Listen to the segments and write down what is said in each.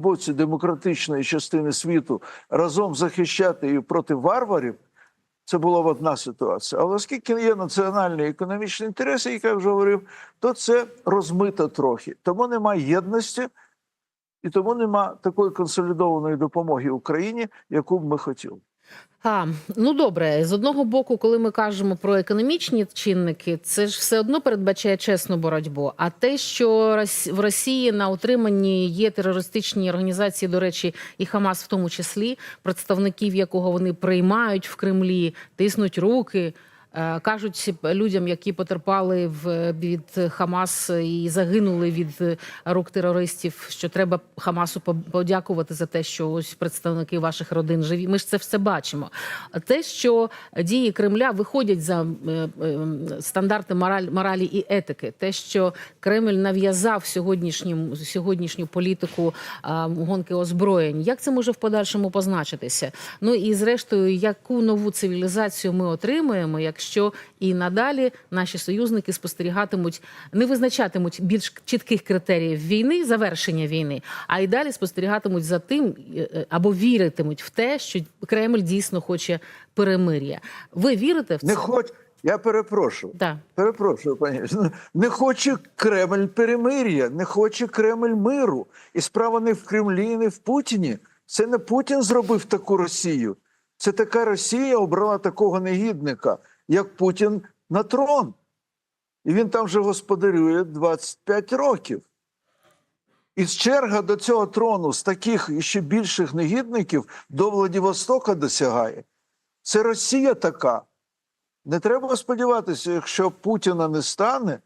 боці демократичної частини світу разом захищати її проти варварів, це була одна ситуація. Але оскільки є національні економічні інтереси, як я вже говорив, то це розмито трохи. Тому немає єдності, і тому нема такої консолідованої допомоги Україні, яку б ми хотіли. А, ну добре, з одного боку, коли ми кажемо про економічні чинники, це ж все одно передбачає чесну боротьбу. А те, що в Росії на утриманні є терористичні організації, до речі, і Хамас, в тому числі, представників якого вони приймають в Кремлі, тиснуть руки. Е, Кажуть людям, які потерпали в від Хамас і загинули від е, рук терористів, що треба Хамасу по- подякувати за те, що ось представники ваших родин живі. Ми ж це все бачимо. Те, що дії Кремля виходять за е, стандарти мораль, моралі і етики, те, що Кремль нав'язав сьогоднішню, сьогоднішню політику гонки озброєнь, як це може в подальшому позначитися? Ну і зрештою, яку нову цивілізацію ми отримуємо, якщо і надалі наші союзники спостерігатимуть, не визначатимуть більш чітких критеріїв війни, завершення війни, а й далі спостерігатимуть за тим е, е, або віритимуть в те, що Кремль дійсно хоче перемир'я. Ви вірите в це? Не хоч, я перепрошую. Так. Перепрошую, пані. Не хоче Кремль перемир'я, не хоче Кремль миру. І справа не в Кремлі, не в Путіні. Це не Путін зробив таку Росію. Це така Росія обрала такого негідника, як Путін на трон. І він там вже господарює 25 років. І черга до цього трону з таких ще більших негідників до Владивостока досягає. Це Росія така. Не треба сподіватися, якщо Путіна не стане,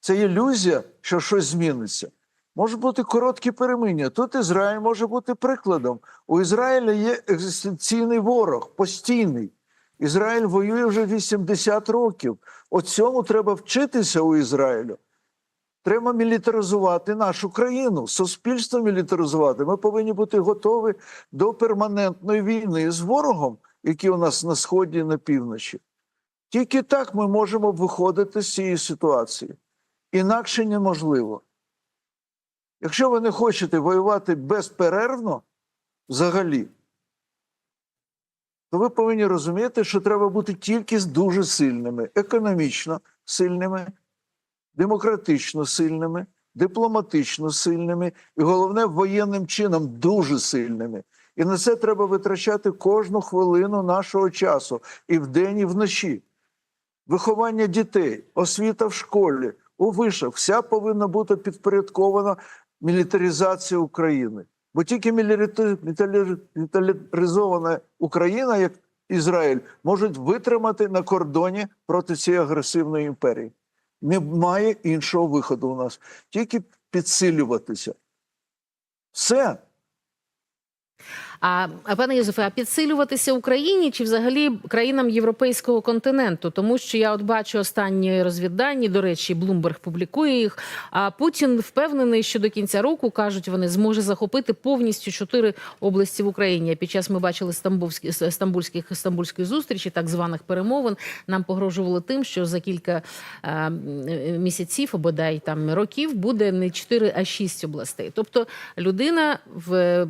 це ілюзія, що щось зміниться. Може бути короткі переміння. Тут Ізраїль може бути прикладом. У Ізраїля є екзистенційний ворог, постійний. Ізраїль воює вже 80 років. От цьому треба вчитися у Ізраїлю. Треба мілітаризувати нашу країну, суспільство мілітаризувати. Ми повинні бути готові до перманентної війни з ворогом, який у нас на сході і на півночі. Тільки так ми можемо виходити з цієї ситуації. Інакше неможливо. Якщо ви не хочете воювати безперервно взагалі, то ви повинні розуміти, що треба бути тільки з дуже сильними, економічно сильними, демократично сильними, дипломатично сильними і головне воєнним чином дуже сильними. І на це треба витрачати кожну хвилину нашого часу і вдень, і вночі. Виховання дітей, освіта в школі, у вишах, вся повинна бути підпорядкована мілітаризації України. Бо тільки мілітаризована Україна, як Ізраїль, можуть витримати на кордоні проти цієї агресивної імперії. Немає іншого виходу у нас, тільки підсилюватися. Все. А, а пане Юзефе, а підсилюватися Україні чи взагалі країнам європейського континенту? Тому що я от бачу останні розвіддані. До речі, Блумберг публікує їх. А Путін впевнений, що до кінця року кажуть, вони зможе захопити повністю чотири області в Україні. А Під час ми бачили стамбульські стамбульських стамбульської зустрічі, так званих перемовин. Нам погрожували тим, що за кілька м, місяців або дай там років буде не чотири, а шість областей. Тобто людина в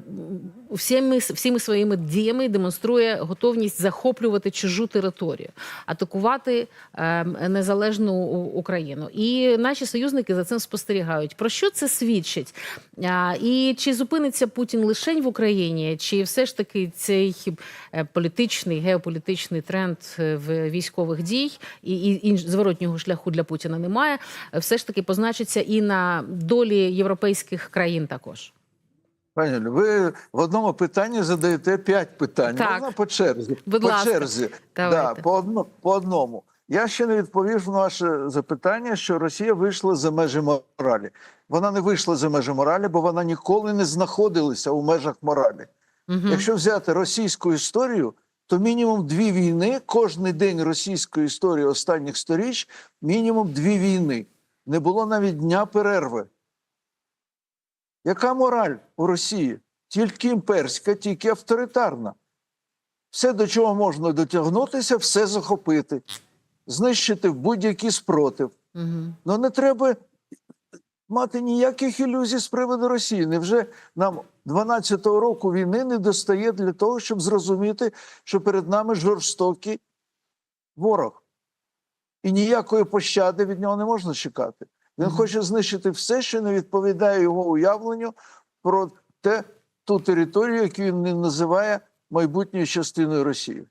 всіми, всіми своїми діями демонструє готовність захоплювати чужу територію, атакувати е, незалежну Україну. І наші союзники за цим спостерігають. Про що це свідчить? І чи зупиниться Путін лишень в Україні, чи все ж таки цей е, політичний геополітичний тренд е, в військових дій і, і, і зворотнього шляху для Путіна немає, е, все ж таки позначиться і на долі європейських країн також. Пані ви в одному питанні задаєте п'ять питань. Так. Можна по черзі? Будь по ласка. черзі. Да, по, одно, по одному. Я ще не відповів на ваше запитання, що Росія вийшла за межі моралі. Вона не вийшла за межі моралі, бо вона ніколи не знаходилася у межах моралі. Угу. Якщо взяти російську історію, то мінімум дві війни, кожний день російської історії останніх сторіч, мінімум дві війни. Не було навіть дня перерви. Яка мораль у Росії? Тільки імперська, тільки авторитарна. Все, до чого можна дотягнутися, все захопити, знищити в будь-який спротив. Угу. Ну не треба мати ніяких ілюзій з приводу Росії. Невже нам 12-го року війни не достає для того, щоб зрозуміти, що перед нами жорстокий ворог. І ніякої пощади від нього не можна чекати. Він хоче знищити все, що не відповідає його уявленню про те, ту територію, яку він не називає майбутньою частиною Росії.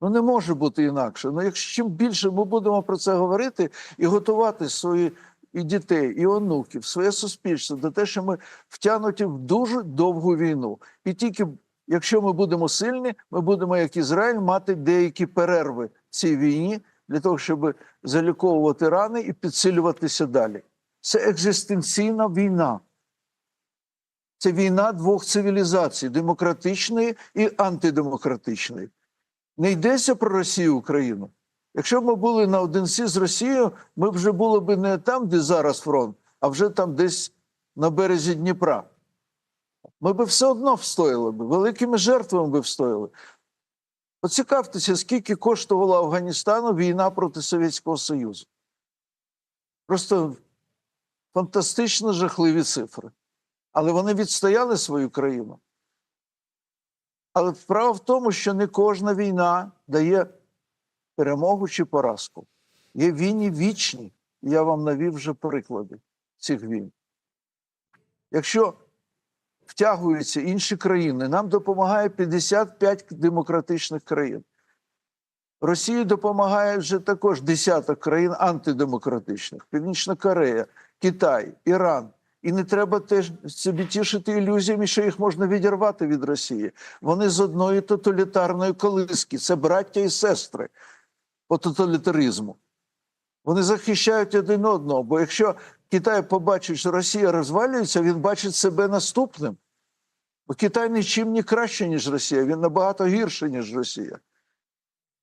Ну не може бути інакше. Ну, якщо чим більше ми будемо про це говорити і готувати свої і дітей, і онуків, своє суспільство до те, що ми втягнуті в дуже довгу війну. І тільки якщо ми будемо сильні, ми будемо, як Ізраїль, мати деякі перерви в цій війні для того, щоб заліковувати рани і підсилюватися далі. Це екзистенційна війна. Це війна двох цивілізацій демократичної і антидемократичної. Не йдеться про Росію Україну. Якщо б ми були наодинці з Росією, ми вже були б не там, де зараз фронт, а вже там десь на березі Дніпра. Ми б все одно встояли б, великими жертвами би встояли. Поцікавтеся, скільки коштувала Афганістану війна проти Совєтського Союзу. Просто фантастично жахливі цифри. Але вони відстояли свою країну. Але справа в тому, що не кожна війна дає перемогу чи поразку. Є війни вічні. Я вам навів вже приклади цих війн. Якщо втягуються інші країни, нам допомагає 55 демократичних країн. Росії допомагає вже також десяток країн антидемократичних: Північна Корея, Китай, Іран. І не треба теж собі тішити ілюзіями, що їх можна відірвати від Росії. Вони з одної тоталітарної колиски, це браття і сестри по тоталітаризму. Вони захищають один одного. Бо якщо Китай побачить, що Росія розвалюється, він бачить себе наступним. Бо Китай нічим не краще, ніж Росія, він набагато гірше, ніж Росія.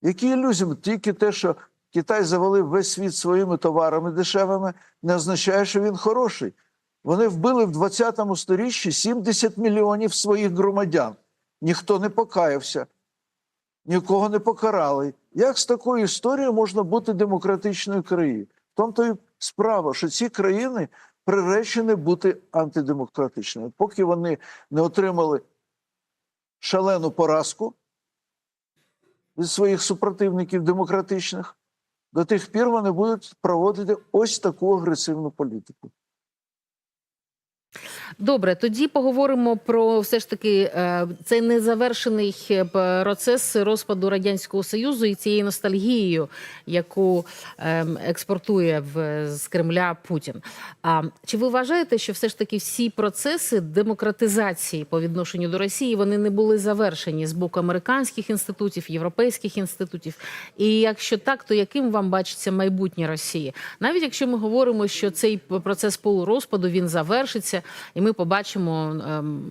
Які ілюзії? Тільки те, що Китай завалив весь світ своїми товарами дешевими, не означає, що він хороший. Вони вбили в 20 сторіччі 70 мільйонів своїх громадян. Ніхто не покаявся, нікого не покарали. Як з такою історією можна бути демократичною країною? В тому то і справа, що ці країни приречені бути антидемократичними. Поки вони не отримали шалену поразку від своїх супротивників демократичних, до тих пір вони будуть проводити ось таку агресивну політику. Добре, тоді поговоримо про все ж таки е, цей незавершений е, процес розпаду радянського союзу і цією ностальгією, яку ем, експортує з Кремля Путін. А чи ви вважаєте, що все ж таки всі процеси демократизації по відношенню до Росії вони не були завершені з боку американських інститутів, європейських інститутів? І якщо так, то яким вам бачиться майбутнє Росії? Навіть якщо ми говоримо, що цей процес полурозпаду він завершиться, і ми побачимо ем,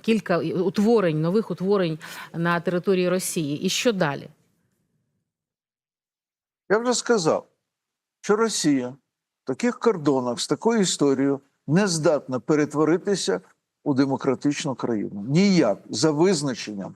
кілька утворень, нових утворень на території Росії. І що далі? Я вже сказав, що Росія в таких кордонах з такою історією не здатна перетворитися у демократичну країну. Ніяк за визначенням.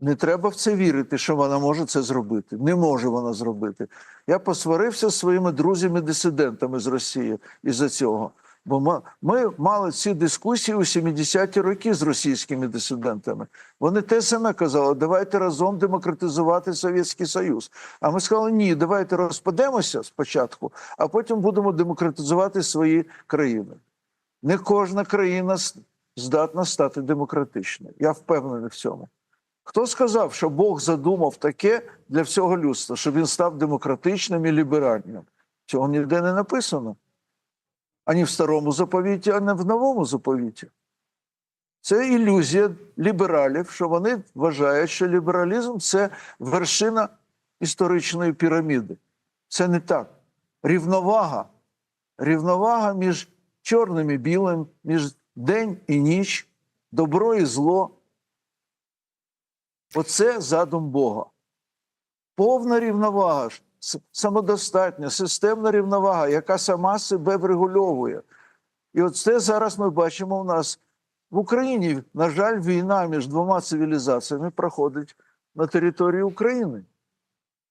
Не треба в це вірити, що вона може це зробити. Не може вона зробити. Я посварився з своїми друзями-дисидентами з Росії із-за цього. Бо ми, мали ці дискусії у 70-ті роки з російськими дисидентами. Вони те саме казали: давайте разом демократизувати Совєтський Союз. А ми сказали, ні, давайте розпадемося спочатку, а потім будемо демократизувати свої країни. Не кожна країна здатна стати демократичною. Я впевнений в цьому. Хто сказав, що Бог задумав таке для всього людства, щоб він став демократичним і ліберальним? Цього ніде не написано. Ані в старому заповіті, ані в новому заповіті. Це ілюзія лібералів, що вони вважають, що лібералізм це вершина історичної піраміди. Це не так. Рівновага. Рівновага між чорним і білим, між день і ніч, добро і зло. Оце задум Бога. Повна рівновага, самодостатня, системна рівновага, яка сама себе врегульовує. І от це зараз ми бачимо в нас в Україні. На жаль, війна між двома цивілізаціями проходить на території України.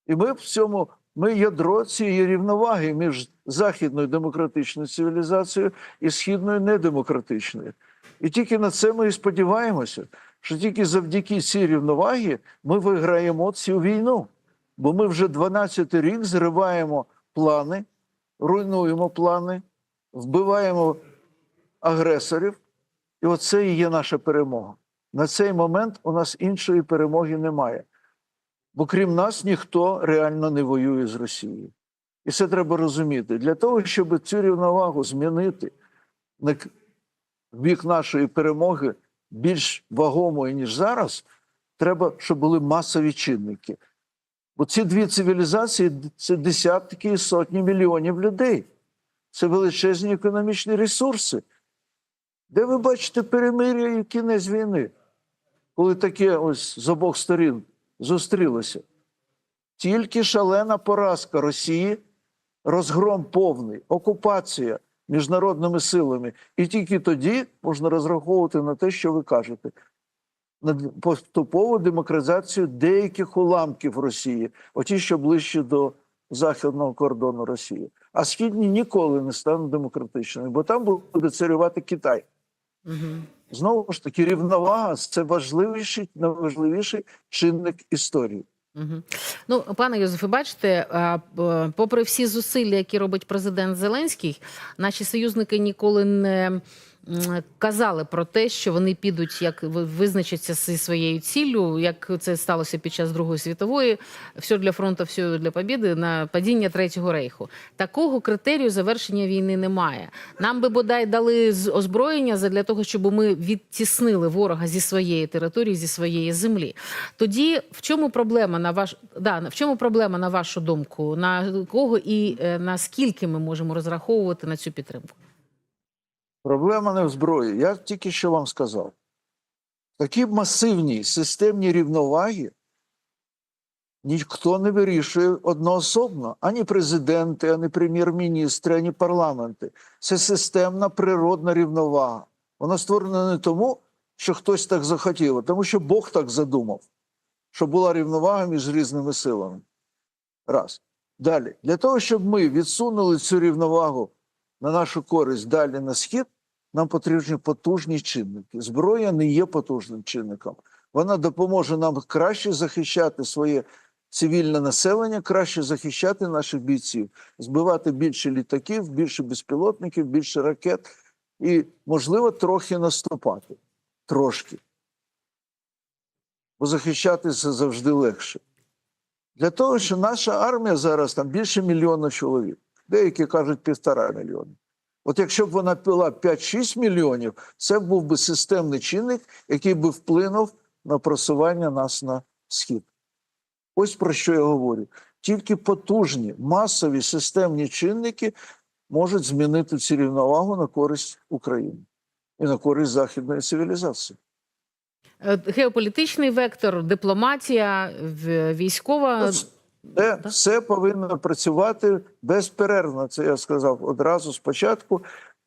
І ми в цьому Ми ядро цієї рівноваги між західною демократичною цивілізацією і східною недемократичною. І тільки на це ми і сподіваємося, що тільки завдяки цій рівновагі ми виграємо цю війну. Бо ми вже 12 рік зриваємо плани, руйнуємо плани, вбиваємо агресорів. І оце і є наша перемога. На цей момент у нас іншої перемоги немає. Бо крім нас ніхто реально не воює з Росією. І це треба розуміти. Для того, щоб цю рівновагу змінити в бік нашої перемоги більш вагомою, ніж зараз, треба, щоб були масові чинники. Бо ці дві цивілізації це десятки і сотні мільйонів людей. Це величезні економічні ресурси. Де ви бачите перемир'я і кінець війни, коли таке ось з обох сторін зустрілося? Тільки шалена поразка Росії, розгром повний, окупація міжнародними силами. І тільки тоді можна розраховувати на те, що ви кажете. На поступову демократизацію деяких уламків Росії, оті, що ближче до західного кордону Росії. А східні ніколи не стануть демократичними, бо там буде царювати Китай. Угу. Знову ж таки, рівновага це важливіший, найважливіший чинник історії. Угу. Ну, пане Йозефе, бачите, попри всі зусилля, які робить президент Зеленський, наші союзники ніколи не казали про те, що вони підуть, як ви- визначаться зі своєю ціллю, як це сталося під час Другої світової, все для фронту, все для побіди, на падіння третього рейху. Такого критерію завершення війни немає. Нам би бодай дали озброєння для того, щоб ми відтіснили ворога зі своєї території, зі своєї землі. Тоді в чому проблема на ваш да в чому проблема на вашу думку? На кого і е, на скільки ми можемо розраховувати на цю підтримку? Проблема не в зброї. Я тільки що вам сказав. Такі масивні системні рівноваги ніхто не вирішує одноособно, ані президенти, ані прем'єр-міністри, ані парламенти. Це системна природна рівновага. Вона створена не тому, що хтось так захотів, а тому що Бог так задумав, що була рівновага між різними силами. Раз. Далі, для того, щоб ми відсунули цю рівновагу на нашу користь далі на схід, нам потрібні потужні чинники. Зброя не є потужним чинником. Вона допоможе нам краще захищати своє цивільне населення, краще захищати наших бійців, збивати більше літаків, більше безпілотників, більше ракет і, можливо, трохи наступати. Трошки. Бо захищатися завжди легше. Для того, що наша армія зараз там більше мільйона чоловік, деякі кажуть півтора мільйона. От якщо б вона пила 5-6 мільйонів, це був би системний чинник, який би вплинув на просування нас на схід. Ось про що я говорю. Тільки потужні, масові системні чинники можуть змінити цю рівновагу на користь України і на користь західної цивілізації. Е, Геополітичний вектор, дипломатія, військова. Це все повинно працювати безперервно. Це я сказав одразу спочатку.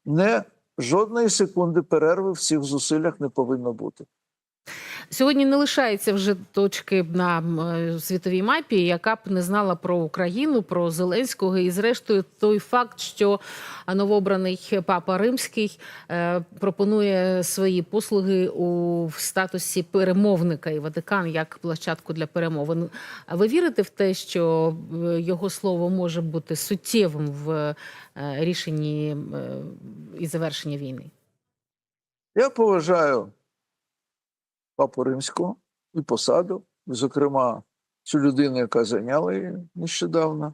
Не жодної секунди перерви в цих зусиллях не повинно бути. Сьогодні не лишається вже точки на е, світовій мапі, яка б не знала про Україну, про Зеленського, і зрештою той факт, що новообраний папа Римський е, пропонує свої послуги у статусі перемовника і Ватикан як площадку для перемовин. А ви вірите в те, що е, його слово може бути суттєвим в рішенні і завершенні війни? Я поважаю папу римського і посаду, зокрема, цю людину, яка зайняла її нещодавно.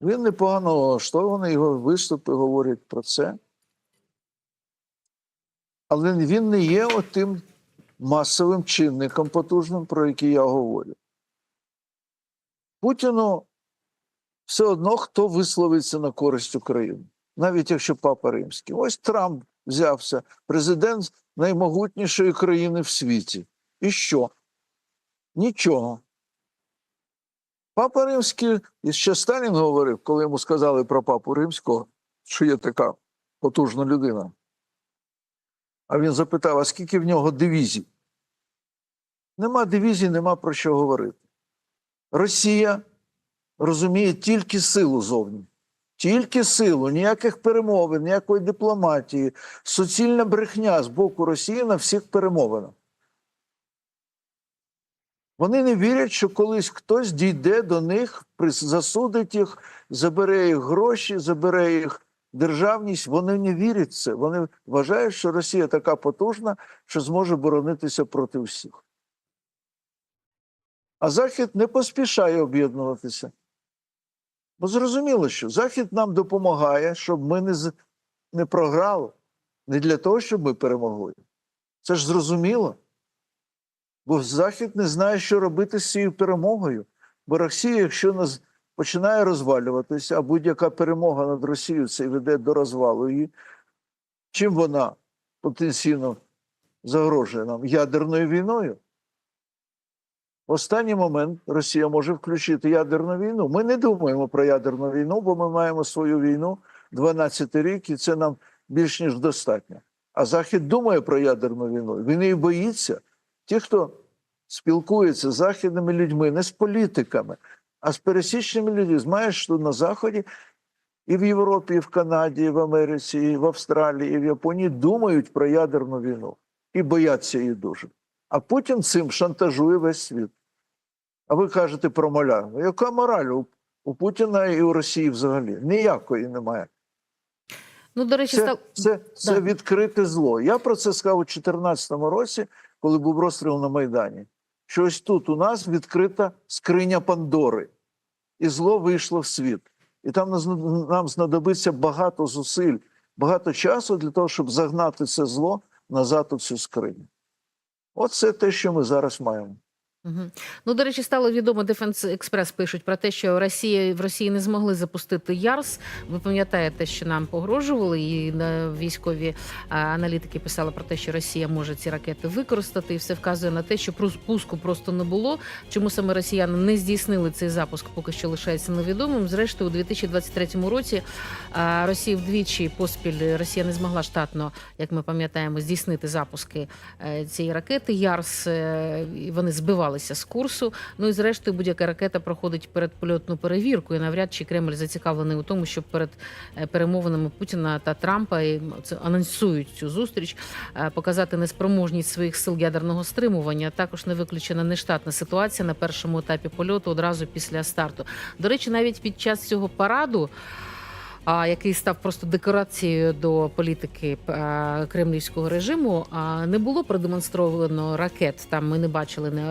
Він непогано налаштований, його виступи говорять про це. Але він не є отим масовим чинником потужним, про який я говорю. Путіну все одно хто висловиться на користь України, навіть якщо папа римський. Ось Трамп взявся, президент наймогутнішої країни в світі. І що? Нічого. Папа Римський, і ще Сталін говорив, коли йому сказали про папу римського, що є така потужна людина. А він запитав: а скільки в нього дивізій? Нема дивізій, нема про що говорити. Росія розуміє тільки силу зовні. Тільки силу, ніяких перемовин, ніякої дипломатії, суцільна брехня з боку Росії на всіх перемовинах. Вони не вірять, що колись хтось дійде до них, засудить їх, забере їх гроші, забере їх державність. Вони не вірять в це. Вони вважають, що Росія така потужна, що зможе боронитися проти всіх. А Захід не поспішає об'єднуватися. Бо зрозуміло, що Захід нам допомагає, щоб ми не, з- не програли. Не для того, щоб ми перемогли. Це ж зрозуміло. Бо Захід не знає, що робити з цією перемогою. Бо Росія, якщо нас починає розвалюватися, а будь-яка перемога над Росією це веде до розвалу її, чим вона потенційно загрожує нам ядерною війною? В останній момент Росія може включити ядерну війну. Ми не думаємо про ядерну війну, бо ми маємо свою війну 12 рік, і це нам більш ніж достатньо. А Захід думає про ядерну війну. Він її боїться. Ті, хто спілкується з західними людьми, не з політиками, а з пересічними людьми, знаєш, що на Заході і в Європі, і в Канаді, і в Америці, і в Австралії, і в Японії думають про ядерну війну і бояться її дуже. А Путін цим шантажує весь світ. А ви кажете про мораль. Ну, Яка мораль у, у Путіна і у Росії взагалі? Ніякої немає. Ну, до речі, Це, став... це, це Да. відкрите зло. Я про це сказав у 2014 році, коли був розстріл на Майдані. Що ось тут у нас відкрита скриня Пандори, і зло вийшло в світ. І там нам знадобиться багато зусиль, багато часу для того, щоб загнати це зло назад у цю скриню. Оце те, що ми зараз маємо. Ну, до речі, стало відомо, Defense Express пишуть про те, що Росія в Росії не змогли запустити ЯРС. Ви пам'ятаєте, що нам погрожували, і військові аналітики писали про те, що Росія може ці ракети використати, і все вказує на те, що пуску просто не було. Чому саме росіяни не здійснили цей запуск, поки що лишається невідомим. Зрештою, у 2023 році а, Росія вдвічі поспіль Росія не змогла штатно, як ми пам'ятаємо, здійснити запуски е, цієї ракети. ЯРС е, вони збивалися з курсу. Ну і зрештою, будь-яка ракета проходить передпольотну перевірку. І навряд чи Кремль зацікавлений у тому, щоб перед е, перемовинами Путіна та Трампа і це анонсують цю зустріч, е, показати неспроможність своїх сил ядерного стримування. Також не виключена нештатна ситуація на першому етапі польоту одразу після старту. До речі, навіть під час цього параду. А який став просто декорацією до політики е, кремлівського режиму, а не було продемонстровано ракет. Там ми не бачили ні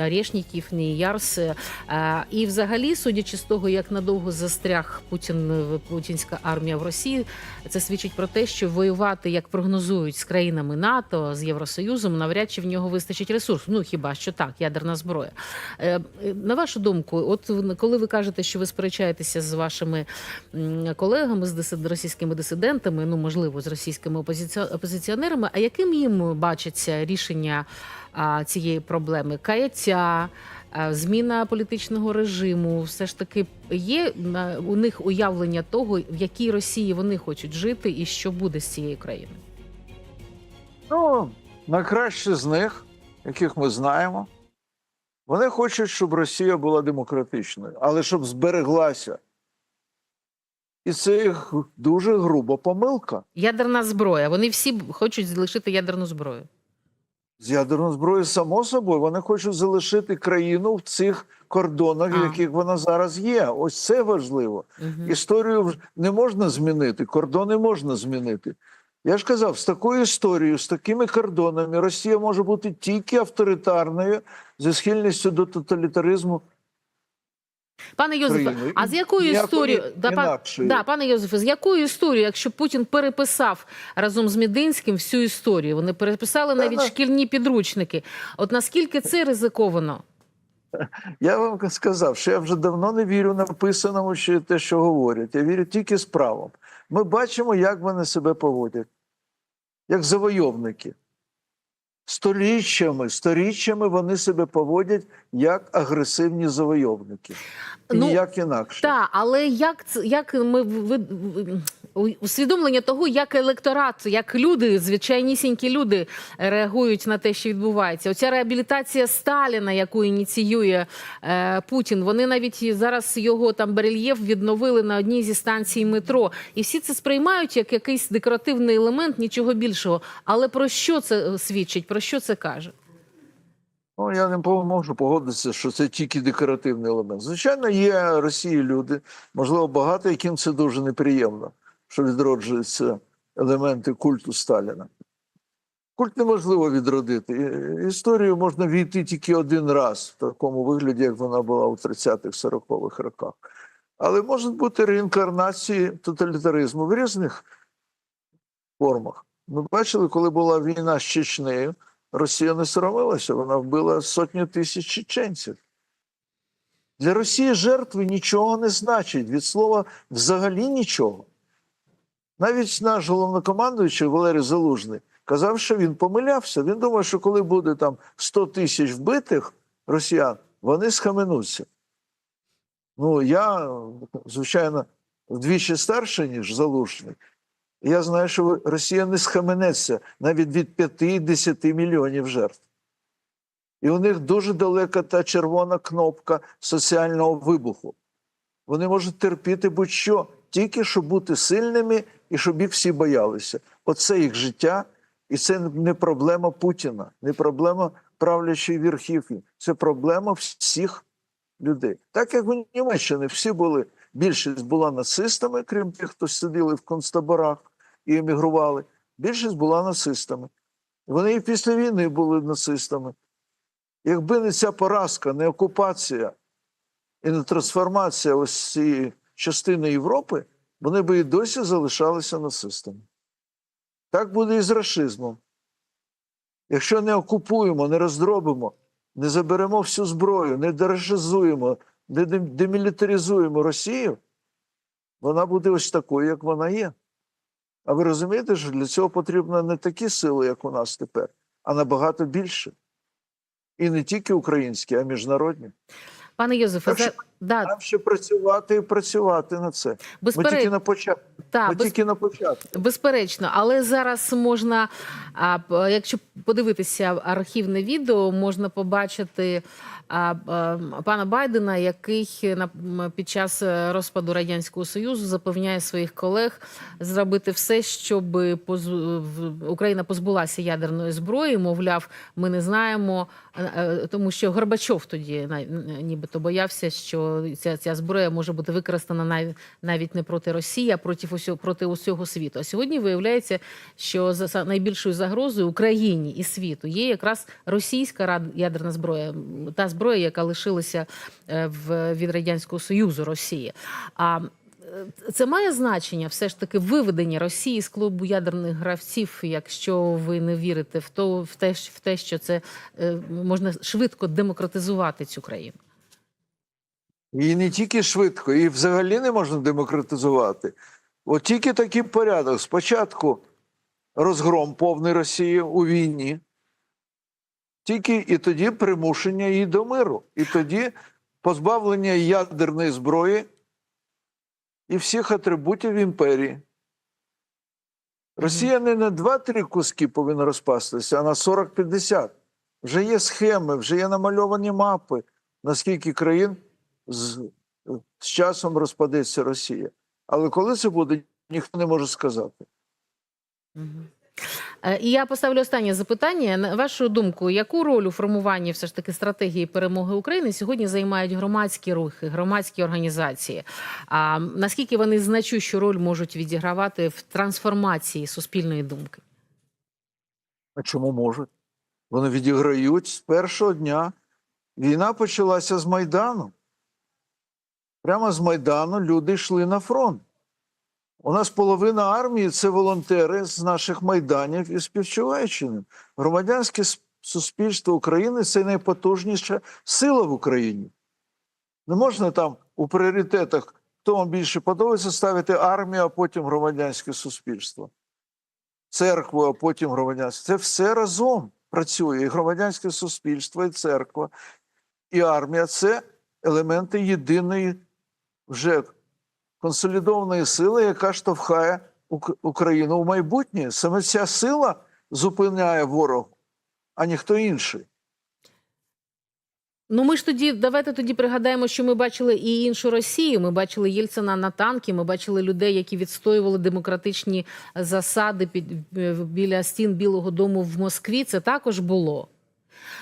орешників, ні ярс. Е, І, взагалі, судячи з того, як надовго застряг Путін путінська армія в Росії, це свідчить про те, що воювати, як прогнозують з країнами НАТО з Євросоюзом, навряд чи в нього вистачить ресурсу. Ну хіба що так, ядерна зброя. Е, На вашу думку, от коли ви кажете, що ви сперечаєтеся з вашими м, колегами, з російськими дисидентами, ну можливо, з російськими опозиці- опозиціонерами, а яким їм бачиться рішення цієї проблеми? Каяття, зміна політичного режиму, все ж таки є у них уявлення того, в якій Росії вони хочуть жити, і що буде з цією країною? Ну, найкраще з них, яких ми знаємо, вони хочуть, щоб Росія була демократичною, але щоб збереглася. І це дуже груба помилка. Ядерна зброя. Вони всі хочуть залишити ядерну зброю. З ядерною зброєю, само собою, вони хочуть залишити країну в цих кордонах, в яких вона зараз є. Ось це важливо. Угу. Історію не можна змінити, кордони можна змінити. Я ж казав, з такою історією, з такими кордонами Росія може бути тільки авторитарною зі схильністю до тоталітаризму Пане Йозефе, а з якою історією да, пан, да, пане Йозефе, з якою історією, якщо Путін переписав разом з Мединським всю історію? Вони переписали навіть шкільні підручники. От наскільки це ризиковано? Я вам сказав, що я вже давно не вірю написаному чи те, що говорять. Я вірю тільки справам. Ми бачимо, як вони себе поводять, як завойовники. Сторіччями, сторіччями вони себе поводять як агресивні завойовники. Ну, ніяк інакше. Так, але як як ми ви, усвідомлення того, як електорат, як люди, звичайнісінькі люди реагують на те, що відбувається. Оця реабілітація Сталіна, яку ініціює е, Путін. Вони навіть зараз його там барельєф відновили на одній зі станцій метро. І всі це сприймають як якийсь декоративний елемент, нічого більшого. Але про що це е, свідчить? Про що це каже? Ну, я не можу погодитися, що це тільки декоративний елемент. Звичайно, є Росії люди, можливо, багато, яким це дуже неприємно, що відроджуються елементи культу Сталіна. Культ неможливо відродити. Історію можна війти тільки один раз в такому вигляді, як вона була у 30-х, 40-х роках. Але можуть бути реінкарнації тоталітаризму в різних формах. Ми бачили, коли була війна з Чечнею, Росія не соромилася, вона вбила сотні тисяч чеченців. Для Росії жертви нічого не значить, від слова взагалі нічого. Навіть наш головнокомандуючий Валерій Залужний казав, що він помилявся. Він думав, що коли буде там 100 тисяч вбитих росіян, вони схаменуться. Ну, я, звичайно, вдвічі старший, ніж Залужний. Я знаю, що Росія не схаменеться навіть від 5-10 мільйонів жертв. І у них дуже далека та червона кнопка соціального вибуху. Вони можуть терпіти будь-що, тільки щоб бути сильними і щоб їх всі боялися. Оце їх життя, і це не проблема Путіна, не проблема правлячої верхівки. Це проблема всіх людей. Так як у Німеччині всі були, більшість була нацистами, крім тих, хто сиділи в концтаборах і емігрували. Більшість була нацистами. Вони і після війни були нацистами. Якби не ця поразка, не окупація і не трансформація ось цієї частини Європи, вони би і досі залишалися нацистами. Так буде і з расизмом. Якщо не окупуємо, не роздробимо, не заберемо всю зброю, не дерашизуємо, не демілітаризуємо Росію, вона буде ось такою, як вона є. А ви розумієте, що для цього потрібно не такі сили, як у нас тепер, а набагато більше. І не тільки українські, а міжнародні. Пане Йозефе, Так що- да, Нам ще працювати і працювати на це. Ми тільки на початку. та, Ми без... тільки на початку. Безперечно, але зараз можна, якщо подивитися архівне відео, можна побачити пана Байдена, який на під час е, розпаду радянського союзу запевняє своїх колег зробити все, щоб поз- Україна позбулася ядерної зброї. Мовляв, ми не знаємо, е, е, тому що Горбачов тоді нібито боявся, що ця, ця зброя може бути використана нав- навіть не проти Росії, а проти усього проти усього світу. А сьогодні виявляється, що за найбільшою загрозою Україні і світу є якраз російська ядерна зброя, та зброя, яка лишилася е, в від радянського союзу Росії. А е, це має значення, все ж таки виведення Росії з клубу ядерних гравців, якщо ви не вірите в то в те, в те, що це е, можна швидко демократизувати цю країну. І не тільки швидко, і взагалі не можна демократизувати. От тільки такий порядок. Спочатку розгром повний Росії у війні, тільки і тоді примушення її до миру. І тоді позбавлення ядерної зброї і всіх атрибутів імперії. Росія не на 2-3 куски повинна розпастися, а на 40-50. Вже є схеми, вже є намальовані мапи, наскільки країн з, з часом розпадеться Росія. Але коли це буде, ніхто не може сказати. Е, І я поставлю останнє запитання. На вашу думку, яку роль у формуванні все ж таки стратегії перемоги України сьогодні займають громадські рухи, громадські організації? А наскільки вони значущу роль можуть відігравати в трансформації суспільної думки? А чому можуть? Вони відіграють з першого дня. Війна почалася з Майдану. Прямо з Майдану люди йшли на фронт. У нас половина армії це волонтери з наших майданів і співчуваючини. Громадянське суспільство України це найпотужніша сила в Україні. Не можна там у пріоритетах, хто вам більше подобається, ставити армію, а потім громадянське суспільство церкву, а потім громадянське. Це все разом працює. І громадянське суспільство, і церква, і армія це елементи єдиної вже консолідованої сили, яка штовхає Україну в майбутнє. Саме ця сила зупиняє ворог, а ніхто інший. Ну ми ж тоді давайте тоді пригадаємо, що ми бачили і іншу Росію. Ми бачили Єльцина на танки. Ми бачили людей, які відстоювали демократичні засади під е, біля стін Білого Дому в Москві. Це також було.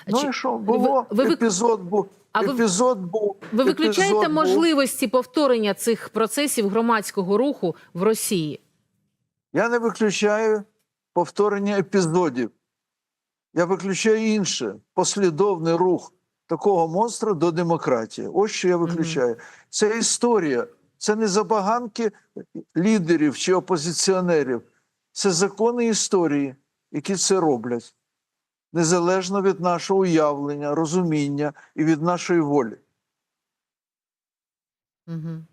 Ну Чи- і що було? ви- ви- епізод був. А ви- епізод був. Ви виключаєте епізод був. можливості повторення цих процесів громадського руху в Росії? Я не виключаю повторення епізодів. Я виключаю інше послідовний рух такого монстра до демократії. Ось що я виключаю. Це історія, це не забаганки лідерів чи опозиціонерів. Це закони історії, які це роблять, незалежно від нашого уявлення, розуміння і від нашої волі. Угу.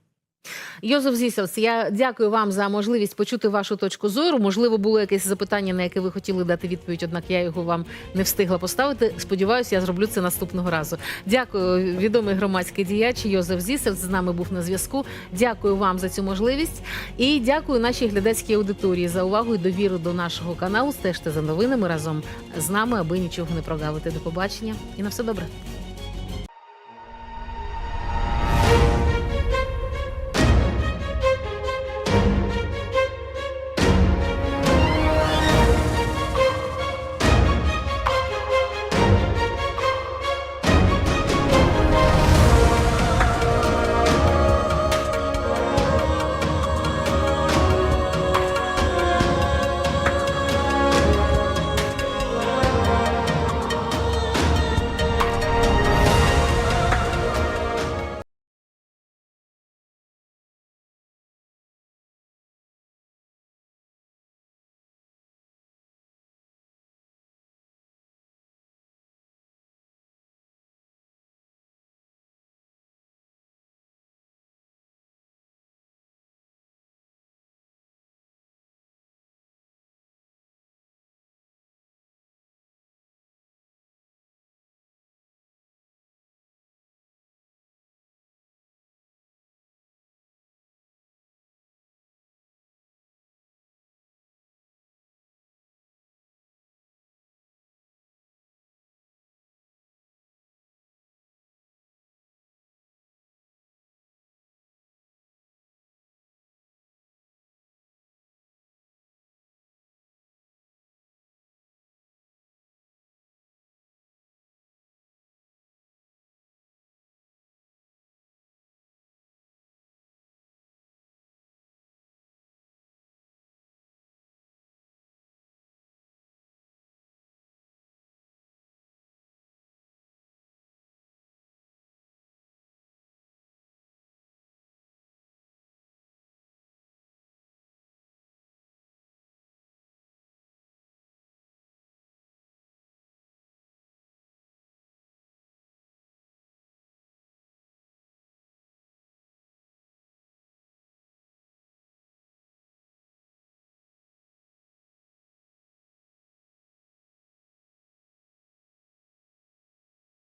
Йозеф Зісовс, я дякую вам за можливість почути вашу точку зору. Можливо, було якесь запитання, на яке ви хотіли дати відповідь, однак я його вам не встигла поставити. Сподіваюся, я зроблю це наступного разу. Дякую, відомий громадський діяч Йозеф Зісовс з нами був на зв'язку. Дякую вам за цю можливість і дякую нашій глядацькій аудиторії за увагу і довіру до нашого каналу. Стежте за новинами разом з нами, аби нічого не прогавити. До побачення і на все добре.